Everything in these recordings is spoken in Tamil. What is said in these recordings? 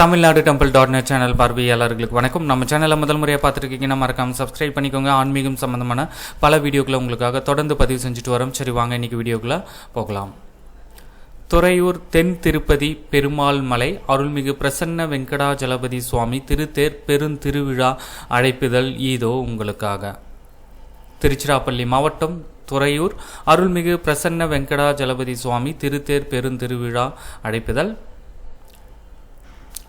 Tamil Nadu temple dot net channel பார்வையாளர்களுக்கு வணக்கம். நம்ம சேனலை முதல் முறையாக பார்த்துருக்கீங்கன்னா மறக்காம சப்ஸ்கிரைப் பண்ணிக்கோங்க. ஆன்மீகம் சம்பந்தமான பல வீடியோக்களை உங்களுக்காக தொடர்ந்து பதிவு செஞ்சுட்டு வரோம். சரி வாங்க இன்னைக்கு வீடியோக்குள்ளே போகலாம். துறையூர் தென் திருப்பதி பெருமாள் மலை அருள்மிகு பிரசன்ன வெங்கடாஜலபதி சுவாமி திருத்தேர் பெருந்திருவிழா அழைப்புதல் ஈதோ உங்களுக்காக. திருச்சிராப்பள்ளி மாவட்டம் துறையூர் அருள்மிகு பிரசன்ன வெங்கடாஜலபதி சுவாமி திருத்தேர் பெருந்திருவிழா அழைப்புதல்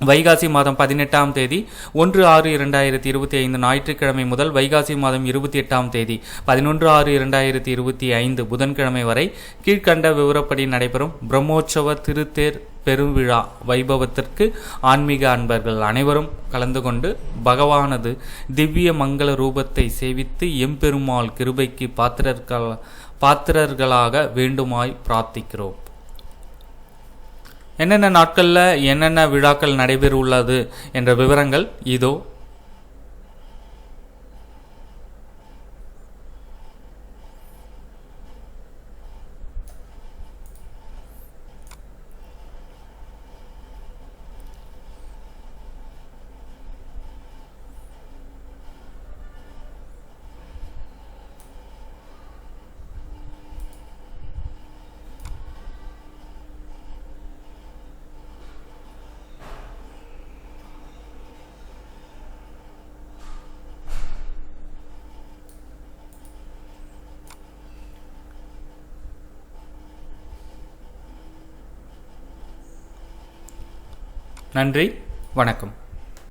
வைகாசி மாதம் பதினெட்டாம் தேதி ஒன்று ஆறு இரண்டாயிரத்தி இருபத்தி ஐந்து ஞாயிற்றுக்கிழமை முதல் வைகாசி மாதம் இருபத்தி எட்டாம் தேதி பதினொன்று ஆறு இரண்டாயிரத்தி இருபத்தி ஐந்து புதன்கிழமை வரை கீழ்க்கண்ட விவரப்படி நடைபெறும் பிரம்மோற்சவ திருத்தேர் பெருவிழா வைபவத்திற்கு ஆன்மீக அன்பர்கள் அனைவரும் கலந்து கொண்டு பகவானது திவ்ய மங்கள ரூபத்தை சேவித்து எம்பெருமாள் கிருபைக்கு பாத்திரர்கள் பாத்திரர்களாக வேண்டுமாய் பிரார்த்திக்கிறோம். என்னென்ன நாட்களில் என்னென்ன விழாக்கள் நடைபெற உள்ளது என்ற விவரங்கள் இதோ நன்றி வணக்கம்.